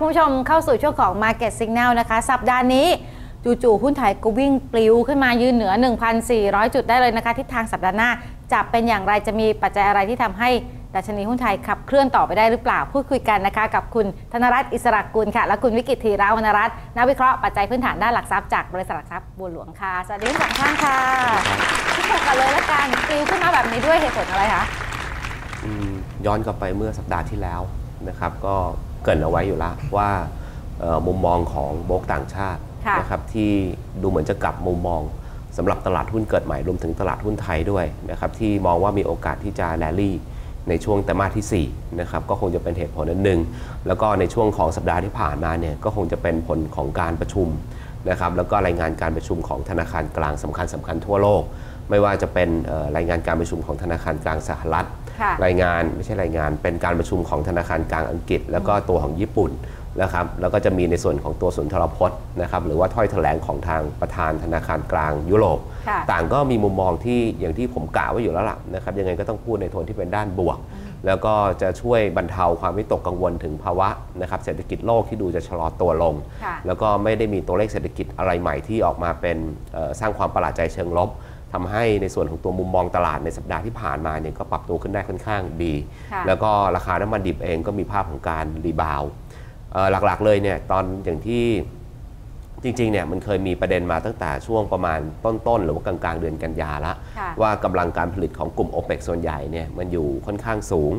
ผู้ชมเข้าสู่ช่วงของ Market Signal นะคะ สัปดาห์นี้จู่ๆหุ้นไทยก็วิ่งปลิวขึ้นมายืนเหนือ 1,400 จุดได้เลยนะคะ ทิศทางสัปดาห์หน้าจะเป็นอย่างไรจะมีปัจจัยอะไรที่ทำให้ดัชนีหุ้นไทยขับเคลื่อนต่อไปได้หรือเปล่า พูดคุยกันนะคะกับคุณธนรัตน์อิสระกุลค่ะ และคุณวิกิตธีราวรรณรัตน์นักวิเคราะห์ปัจจัยพื้นฐานด้านหลักทรัพย์จากบริษัทหลักทรัพย์บัวหลวงค่ะสวัสดีทั้งสองท่านค่ะที่ตกกันเลยละกันปลิวขึ้นมาแบบนี้ด้วยเหตุผลอะไรคะย้อนกลับไปเมื่อสัปดาห์ที่แล้วนะครับก็ เกรินเอาไว้อยู่แล้วว่าเอ่อมุมมองของโบรกต่างชาติค่ะนะครับที่ดูเหมือนจะกลับมุมมองสำหรับตลาดหุ้นเกิดใหม่รวมถึงตลาดหุ้นไทยด้วยนะครับที่มองว่ามีโอกาสที่จะแรลลี่ในช่วงไตรมาสที่4นะครับก็คงจะเป็นเหตุผลอันหนึ่งแล้วก็ในช่วงของสัปดาห์ที่ผ่านมาเนี่ยก็คงจะเป็นผลของการประชุม นะครับแล้วก็รายงานการประชุมของธนาคารกลางสำคัญสคัญๆทั่วโลก ไม่ว่าจะเป็นเอ่อรายงานการประชุมของธนาคารกลางสหรัฐค่ะรายงานไม่ใช่รายงาน เป็นการประชุมของธนาคารกลางอังกฤษ แล้วก็ตัวของญี่ปุ่นนะครับแล้วก็จะมีในส่วนของตัวสุนทรพจน์นะครับหรือว่าถ้อยแถลงของทางประธานธนาคารกลางยุโรปค่ะต่างก็มีมุมมองที่อย่างที่ผมกล่าวไว้อยู่แล้วล่ะนะครับยังไงก็ต้องพูดในโทนที่เป็นด้านบวก แล้วก็จะช่วยบรรเทาความวิตกกังวลถึงภาวะนะครับเศรษฐกิจโลกที่ดูจะชะลอตัวลงค่ะแล้วก็ไม่ได้มีตัวเลขเศรษฐกิจอะไรใหม่ที่ออกมาเป็นเอ่อสร้างความประหลาดใจเชิงลบทำให้ในส่วนของตัวมุมมองตลาดในสัปดาห์ที่ผ่านมาเนี่ยก็ปรับตัวขึ้นได้ค่อนข้างดีค่ะแล้วก็ราคาน้ำมันดิบเองก็มีภาพของการรีบาวด์เอ่อหลักๆเลยเนี่ยตอนอย่างที่ จริงๆเนี่ยมันเคยมีประเด็นมาตั้งแต่ช่วงประมาณต้นๆ หรือว่ากลางๆ เดือนกันยาละค่ะว่ากำลังการผลิตของกลุ่ม o p e ปส่วนใหญ่เนี่ยมันอยู่ค่อนข้างสูง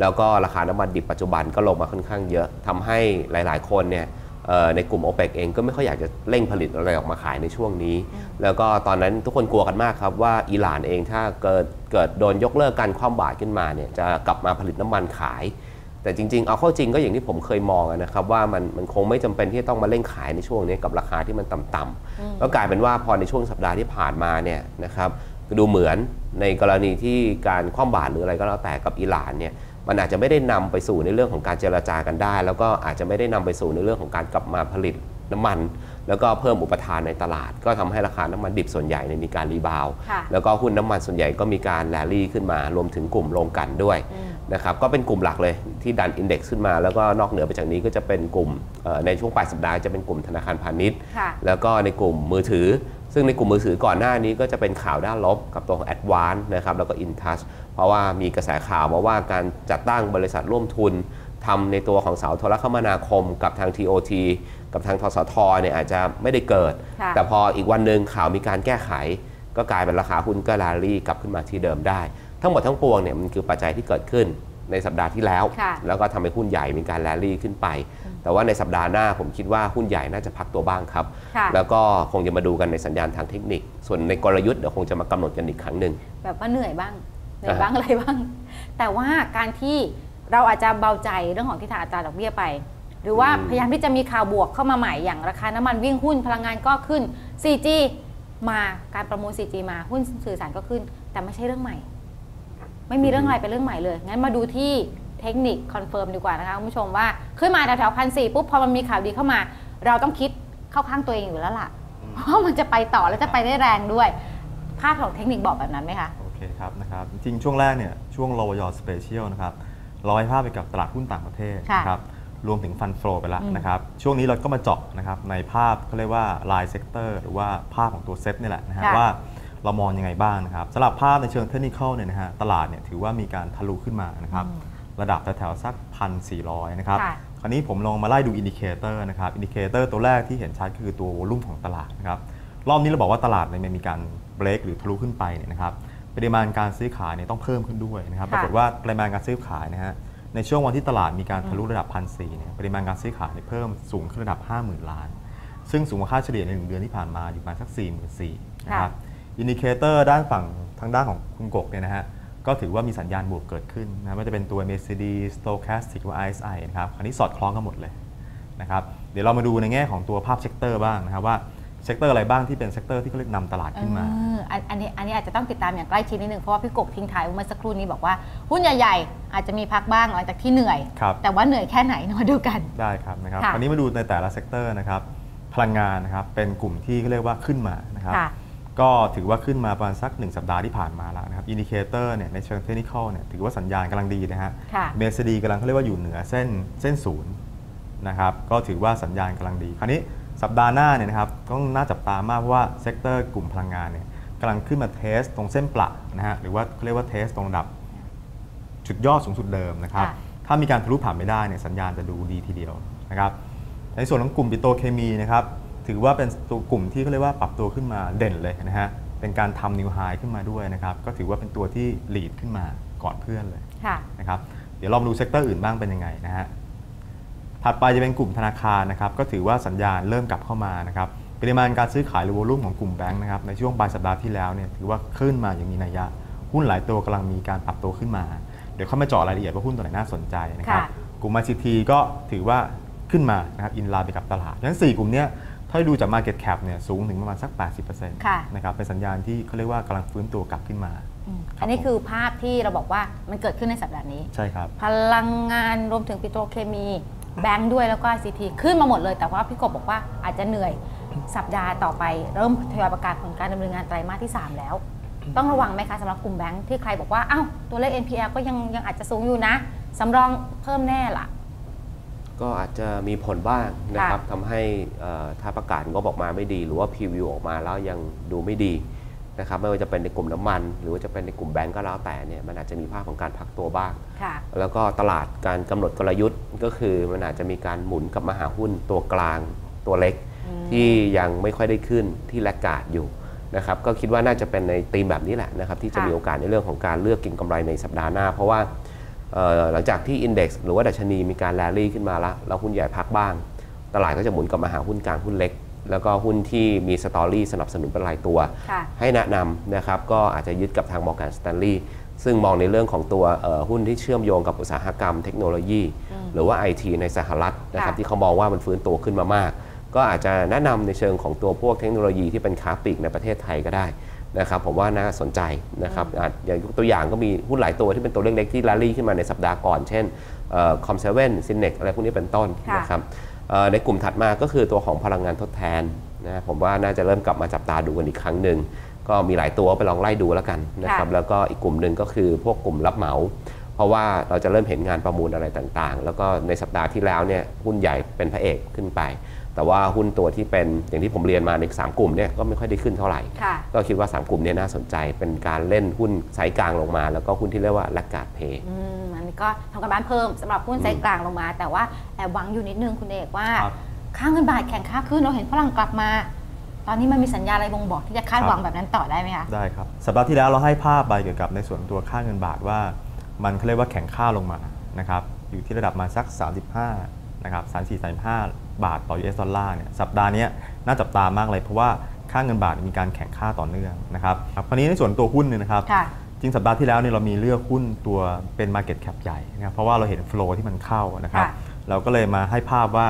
แล้วก็ราคาน้ำมันดิบปัจจุบันก็ลงมาค่อนข้างเยอะทำให้หลายๆ คนเนี่ยเอ่อในกลุ่ม o p e ปเองก็ไม่ค่อยอยากจะเร่งผลิตอะไรออกมาขายในช่วงนี้ แล้วก็ตอนนั้นทุกคนกลัวกันมากครับว่าอิหร่านเองถ้าเกิดเกิดโดนยกเลิกการคว่ำบาตรขึ้นมาเนี่ยจะกลับมาผลิตน้ำมันขาย แต่จริง ๆ เอาเข้าจริงก็อย่างที่ผมเคยมองอะนะครับว่ามันมันคงไม่จำเป็นที่จะต้องมาเร่งขายในช่วงนี้กับราคาที่มันต่ำๆก็กลายเป็นว่าพอในช่วงสัปดาห์ที่ผ่านมาเนี่ยนะครับดูเหมือนในกรณีที่การคว่ำบาตรหรืออะไรก็แล้วแต่กับอิหร่านเนี่ยมันอาจจะไม่ได้นำไปสู่ในเรื่องของการเจรจากันได้ แล้วก็อาจจะไม่ได้นำไปสู่ในเรื่องของการกลับมาผลิตน้ำมัน แล้วก็เพิ่มอุปทานในตลาด ก็ทำให้ราคาน้ำมันดิบส่วนใหญ่เนี่ยมีการรีบาวด์ค่ะแล้วก็หุ้นน้ำมันส่วนใหญ่ก็มีการแรลลี่ขึ้นมารวมถึงกลุ่มโรงกลันด้วยนะครับก็เป็นกลุ่มหลักเลยที่ดันอินเด็กซ์ขึ้นมา แล้วก็นอกเหนือไปจากนี้ก็จะเป็นกลุ่มเอ่อในช่วงปลายสัปดาห์จะเป็นกลุ่มธนาคารพาณิชย์ค่ะแล้วก็ในกลุ่มมือถือ ซึ่งในกลุ่มมือถือก่อนหน้านี้ก็จะเป็นข่าวด้านลบกับตัวของ a d v a n c e นะครับแล้วก็ InTouch เพราะว่ามีกระแสข่าวมาว่าการจัดตั้งบริษัทร่วมทุน ทำในตัวของเสาโทรคมนาคมกับทาง TOT กับทางทสทเนี่ยอาจจะไม่ได้เกิดค่ะแต่พออีกวันหนึ่งข่าวมีการแก้ไข ก็กลายเป็นราคาหุ้นก็ลารี่กลับขึ้นมาที่เดิมได้ ทั้งหมดทั้งปวงเนี่ยมันคือปัจจัยที่เกิดขึ้นในสัปดาห์ที่แล้วค่ะแล้วก็ทำให้หุ้นใหญ่มีการแรลลี่ขึ้นไป แต่ว่าในสัปดาห์หน้าผมคิดว่าหุ้นใหญ่น่าจะพักตัวบ้างครับค่ะแล้วก็คงจะมาดูกันในสัญญาณทางเทคนิค ส่วนในกลยุทธ์เดี๋ยวคงจะมากำหนดกันอีกครั้งหนึ่งแบบว่าเหนื่อยบ้างเหนื่อยอ่าบ้างอะไรบ้าง แต่ว่าการที่ เราอาจจะเบาใจเรื่องของทิศทางอัตราดอกเบี้ยไป หรือว่าพยายามที่จะมีข่าวบวกเข้ามาใหม่อย่างราคาน้ำมันวิ่งหุ้นพลังงานก็ขึ้น 4G มาการประมูล 4G มาหุ้นสื่อสารก็ขึ้น แต่ไม่ใช่เรื่องใหม่ ไม่มีเรื่องอะไรเป็นเรื่องใหม่เลย งั้นมาดูที่เทคนิคคอนเฟิร์มดีกว่านะคะคุณผู้ชมว่าขึ้นมาแถวๆพันสี่ปุ๊บพอมันมีข่าวดีเข้ามา เราต้องคิดเข้าข้างตัวเองอยู่แล้วล่ะว่ามันจะไปต่อแล้วจะไปได้แรงด้วย ภาพของเทคนิคบอกแบบนั้นไหมคะ โอเคครับนะครับ จริงๆช่วงแรกเนี่ยช่วงโลยอสเปเชียลนะครับ เราให้ภาพไปกับตลาดหุ้นต่างประเทศค่ะนะครับรวมถึงฟันโฟลไปแล้วอืมนะครับช่วงนี้เราก็มาเจาะนะครับในภาพเขาเรียกว่าลายเซกเตอร์หรือว่าภาพของตัวเซ็ตนี่แหละนะฮะค่ะว่าเรามองยังไงบ้างนะครับสำหรับภาพในเชิงเทคนิคเนี่ยนะฮะตลาดเนี่ยถือว่ามีการทะลุขึ้นมานะครับระดับแถวๆสักพันสี่ร้อยนะครับค่ะคราวนี้ผมลองมาไล่ดูอินดิเคเตอร์นะครับอินดิเคเตอร์ตัวแรกที่เห็นชัดคือตัววอลุ่มของตลาดนะครับรอบนี้เราบอกว่าตลาดเนี่ยมันมีการเบรกหรือทะลุขึ้นไปเนี่ยนะครับ ปริมาณการซื้อขายเนี่ยต้องเพิ่มขึ้นด้วยนะครับค่ะปรากฏว่าปริมาณการซื้อขายนะฮะในช่วงวันที่ตลาดมีการทะลุระดับพันสี่เนี่ยปริมาณการซื้อขายเนี่ยเพิ่มสูงขึ้นระดับ 50,000 ล้าน ซึ่งสูงกว่าค่าเฉลี่ยในหนึ่งเดือนที่ผ่านมาอยู่ประมาณสัก 4 4 0 0 0นะครับอินดิเคเตอร์ด้านฝั่งทางด้านของคุณกกเนี่ยนะฮะก็ถือว่ามีสัญญาณบวกเกิดขึ้นนะไม่ว่าจะเป็นตัว MACD Stochastic หรือว่า RSI นะครับอันนี้สอดคล้องกันหมดเลยนะครับเดี๋ยวเรามาดูในแง่ของตัวภาพเซกเตอร์บ้างนะครับว่า เซกเตอร์อะไรบ้างที่เป็นเซกเตอร์ที่เขาเรียกนำตลาดขึ้นมาอ,อันนี้อันนี้อาจจะต้องติดตามอย่างใกล้ชิดนิดนึงเพราะว่าพี่กบทิ้งท้ายเมื่อสักครู่นี้บอกว่าหุ้นใหญ่ๆ อาจจะมีพักบ้างหลังจากที่เหนื่อย แต่ว่าเหนื่อยแค่ไหนมาดูกัน ได้ครับนะครับคราวนี้มาดูในแต่ละเซกเตอร์นะครับพลังงานนะครับเป็นกลุ่มที่เขาเรียกว่าขึ้นมานะครับก็ถือว่าขึ้นมาประมาณสัก 1 สัปดาห์ที่ผ่านมาแล้วนะครับอินดิเคเตอร์เนี่ยในเชิงเทคนิคเนี่ยถือว่าสัญญาณกำลังดีนะฮะค่ะเมสดีกำลังเขาเรียกว่าอยู่เหนือเส้นเส้นศูนย์นะครับก็ถือว่าสัญญาณกำลังดีคราวนี้ สัปดาห์หน้าเนี่ยนะครับก็น่าจับตามากเพราะว่าเซกเตอร์กลุ่มพลังงานเนี่ยกำลังขึ้นมาเทสตรงเส้นประนะฮะหรือว่าเขาเรียกว่าเทสตรงระดับจุดยอดสูงสุดเดิมนะครับค่ะถ้ามีการทะลุผ่านไม่ได้เนี่ยสัญญาณจะดูดีทีเดียวนะครับในส่วนของกลุ่มปิโตรเคมีนะครับถือว่าเป็นตัวกลุ่มที่เขาเรียกว่าปรับตัวขึ้นมาเด่นเลยนะฮะเป็นการทำนิวไฮขึ้นมาด้วยนะครับก็ถือว่าเป็นตัวที่ลีดขึ้นมาก่อนเพื่อนเลยค่ะนะครับเดี๋ยวเรามาดูเซกเตอร์อื่นบ้างเป็นยังไงนะฮะ ถัดไปจะเป็นกลุ่มธนาคารนะครับก็ถือว่าสัญญาณเริ่มกลับเข้ามานะครับปริมาณการซื้อขายหรือวอลุ่มของกลุ่มแบงค์นะครับในช่วงปลายสัปดาห์ที่แล้วเนี่ยถือว่าขึ้นมาอย่างมีนัยยะหุ้นหลายตัวกำลังมีการปรับตัวขึ้นมา เดี๋ยวเข้ามาเจาะรายละเอียดว่าหุ้นตัวไหนน่าสนใจนะครับค่ะกลุ่ม ICT ก็ถือว่าขึ้นมานะครับอินไลน์ไปกับตลาดฉะนั้น 4 กลุ่มเนี้ยถ้าดูจาก Market Cap เนี่ยสูงถึงประมาณสัก 80%ค่ะนะครับเป็นสัญญาณที่เขาเรียกว่ากำลังฟื้นตัวกลับขึ้นมาอืมครับอันนี้คือภาพที่เราบอกว่ามันเกิดขึ้นในสัปดาห์นี้ ใช่ครับ พลังงานรวมถึงปิโตรเคมี แบงค์ด้วยแล้วก็ ICT ขึ้นมาหมดเลย แต่ว่าพี่กบบอกว่าอาจจะเหนื่อยสัปดาห์ต่อไป เริ่มทยอยประกาศผลการดำเนินงานไตรมาสที่ 3 แล้ว ต้องระวังไหมคะสำหรับกลุ่มแบงค์ที่ใครบอกว่าอ้าวตัวเลข NPL ก็ยังยังอาจจะสูงอยู่นะสำรองเพิ่มแน่ล่ะ ก็อาจจะมีผลบ้างนะครับค่ะทำให้เอ่อถ้าประกาศงบออกมาไม่ดี หรือว่าพรีวิวออกมาแล้วยังดูไม่ดี นะครับไม่ว่าจะเป็นในกลุ่มน้ำมัน หรือว่าจะเป็นในกลุ่มแบงก์ก็แล้วแต่เนี่ยมันอาจจะมีภาพของการพักตัวบ้างค่ะแล้วก็ตลาดการกำหนดกลยุทธ์ก็คือมันอาจจะมีการหมุนกลับมาหาหุ้นตัวกลางตัวเล็ก ที่ยังไม่ค่อยได้ขึ้นที่แลกการ์ดอยู่นะครับก็คิดว่าน่าจะเป็นในธีมแบบนี้แหละนะครับที่จะค่ะมีโอกาสในเรื่องของการเลือกเกินกำไรในสัปดาห์หน้า เพราะว่าเอ่อหลังจากที่อินเด็กซ์หรือว่าดัชนีมีการแรลลี่ขึ้นมาแล้วแล้วหุ้นใหญ่พักบ้าง ตลาดก็จะหมุนกลับมาหาหุ้นกลางหุ้นเล็ก แล้วก็หุ้นที่มีสตอรี่สนับสนุนเป็นรายตัว ค่ะให้แนะนำนะครับก็อาจจะยึดกับทาง Morgan Stanley ซึ่งมองในเรื่องของตัวเอ่อหุ้นที่เชื่อมโยงกับอุตสาหกรรมเทคโนโลยีหรือว่า IT ในสหรัฐนะครับค่ะ ที่เขามองว่ามันฟื้นตัวขึ้นมามาก ก็อาจจะแนะนำในเชิงของตัวพวกเทคโนโลยีที่เป็นค้าปลีกในประเทศไทยก็ได้นะครับผมว่าน่าสนใจนะครับอาจอย่างยกตัวอย่างก็มีหุ้นหลายตัวที่เป็นตัวเล็กๆที่ลาลี่ขึ้นมาในสัปดาห์ก่อน เช่นคอมเซเว่นซินเน็กอะไรพวกนี้เป็นต้นค่ะ นะครับเอ่อ ในกลุ่มถัดมาก็คือตัวของพลังงานทดแทนนะผมว่าน่าจะเริ่มกลับมาจับตาดูกันอีกครั้งหนึ่งก็มีหลายตัวไปลองไล่ดูแล้วกันนะครับค่ะแล้วก็อีกกลุ่มหนึ่งก็คือพวกกลุ่มรับเหมา เพราะว่าเราจะเริ่มเห็นงานประมูลอะไรต่างๆ แล้วก็ในสัปดาห์ที่แล้วเนี่ยหุ้นใหญ่เป็นพระเอกขึ้นไป แต่ว่าหุ้นตัวที่เป็นอย่างที่ผมเรียนมาในสามกลุ่มเนี่ยก็ไม่ค่อยได้ขึ้นเท่าไหร่ค่ะก็คิดว่า 3 กลุ่มเนี้น่าสนใจเป็นการเล่นหุ้นไซส์กลางลงมา แล้วก็หุ้นที่เรียกว่าแลกการ์ดเพย์อืมอันนี้ก็ทำกันบ้านเพิ่มสำหรับหุ้นไซส์กลางลงมา แต่ว่าแอบหวังอยู่นิดนึงคุณเอกว่าครับค่าเงินบาทแข่งค่าขึ้นเราเห็นฝรั่งกลับมา ตอนนี้มันมีสัญญาณอะไรบ่งบอกที่จะคาดหวังแบบนั้นต่อได้ไหมคะได้ครับสัปดาห์ที่แล้วเราให้ภาพไปเกี่ยวกับในส่วนตัวค่าเงินบาทว่า มันเขาเรียกว่าแข็งค่าลงมานะครับอยู่ที่ระดับมาสัก 35นะครับ34 35 บาทต่อ US ดอลลาร์เนี่ยสัปดาห์เนี้ยน่าจับตามากเลยเพราะว่าค่าเงินบาทมีการแข่งค่าต่อเนื่องนะครับครับคราวนี้ในส่วนตัวหุ้นเนี่ยนะครับค่ะจริงสัปดาห์ที่แล้วเนี่ยเรามีเลือกหุ้นตัวเป็น Market Cap ใหญ่นะครับเพราะว่าเราเห็นโฟลที่มันเข้านะครับค่ะเราก็เลยมาให้ภาพว่า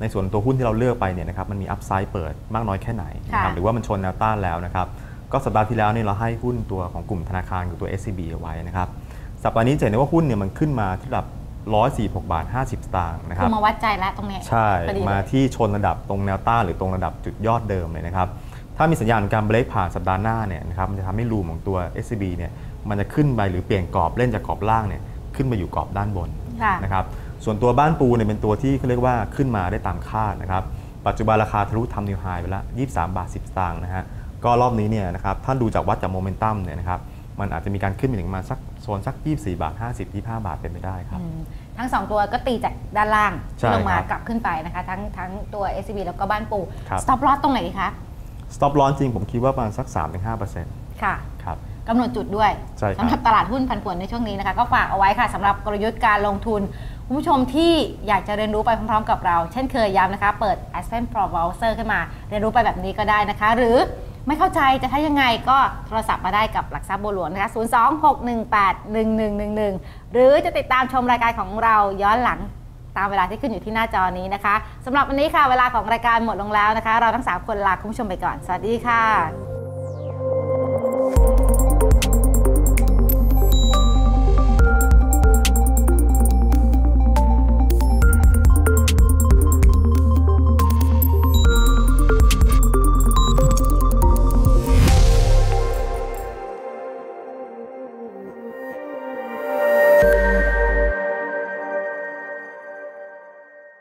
ในส่วนตัวหุ้นที่เราเลือกไปเนี่ยนะครับมันมีอัพไซด์เปิดมากน้อยแค่ไหนนะครับค่ะหรือว่ามันชนแนวต้านแล้วนะครับก็สัปดาห์ที่แล้วเนี่ยเราให้หุ้นตัวของกลุ่มธนาคารคือตัว SCB เอาไว้นะครับสัปดาห์นี้จะเห็นได้ว่าหุ้นเนี่ยมันขึ้นมาที่ระดับ 146 บาท 50 สตางค์นะคคืรับอมาวัดใจแล้วตรงเนี้ยใช่พอดีมาเลยที่ชนระดับตรงแนวต้านหรือตรงระดับจุดยอดเดิมเลยนะครับ ถ้ามีสัญญาณของการเบรกผ่านสัปดาห์หน้าเนี่ยนะครับมันจะทำให้รูมของตัว SCB เนี่ยมันจะขึ้นไปหรือเปลี่ยนกรอบเล่นจากกรอบล่างเนี่ยขึ้นมาอยู่กรอบด้านบนค่ะนะครับส่วนตัวบ้านปูเนี่ยเป็นตัวที่เขาเรียกว่าขึ้นมาได้ตามคาดนะครับปัจจุบันราคาทะลุทำนิวไฮไปแล้ว23 บาท 10 สตางค์นะฮะก็รอบนี้เนี่ยนะครับท่านดูจากวัดจากโมเมนตัมเนี่ยนะครับ มันอาจจะมีการขึ้นไปถึงประมาณสักโซนสัก 24 บาท 50 25 บาทเป็นไปได้ครับอืมทั้งสองตัวก็ตีจากด้านล่างใช่ที่ลงมาครับกลับขึ้นไปนะคะ ทั้งทั้งตัว SCB แล้วก็บ้านปูครับ stop loss ตรงไหนดีคะ stop loss จริงผมคิดว่าประมาณสัก 3-5%ค่ะครับกำหนดจุดด้วยใช่ครับสำหรับตลาดหุ้นผันผวนในช่วงนี้นะคะ ก็ฝากเอาไว้ค่ะสำหรับกลยุทธ์การลงทุนคุณผู้ชมที่อยากจะเรียนรู้ไปพร้อมๆกับเรา เช่นเคยย้ำนะคะ เปิด Aspen Pro Browser ขึ้นมา เรียนรู้ไปแบบนี้ก็ได้นะคะ หรือ ไม่เข้าใจจะทำยังไงก็โทรศัพท์มาได้กับหลักทรัพย์บัวหลวงนะคะ 026181111 หรือจะติดตามชมรายการของเราย้อนหลังตามเวลาที่ขึ้นอยู่ที่หน้าจอนี้นะคะสำหรับวันนี้ค่ะเวลาของรายการหมดลงแล้วนะคะ เราทั้งสามคนลาคุณผู้ชมไปก่อน สวัสดีค่ะ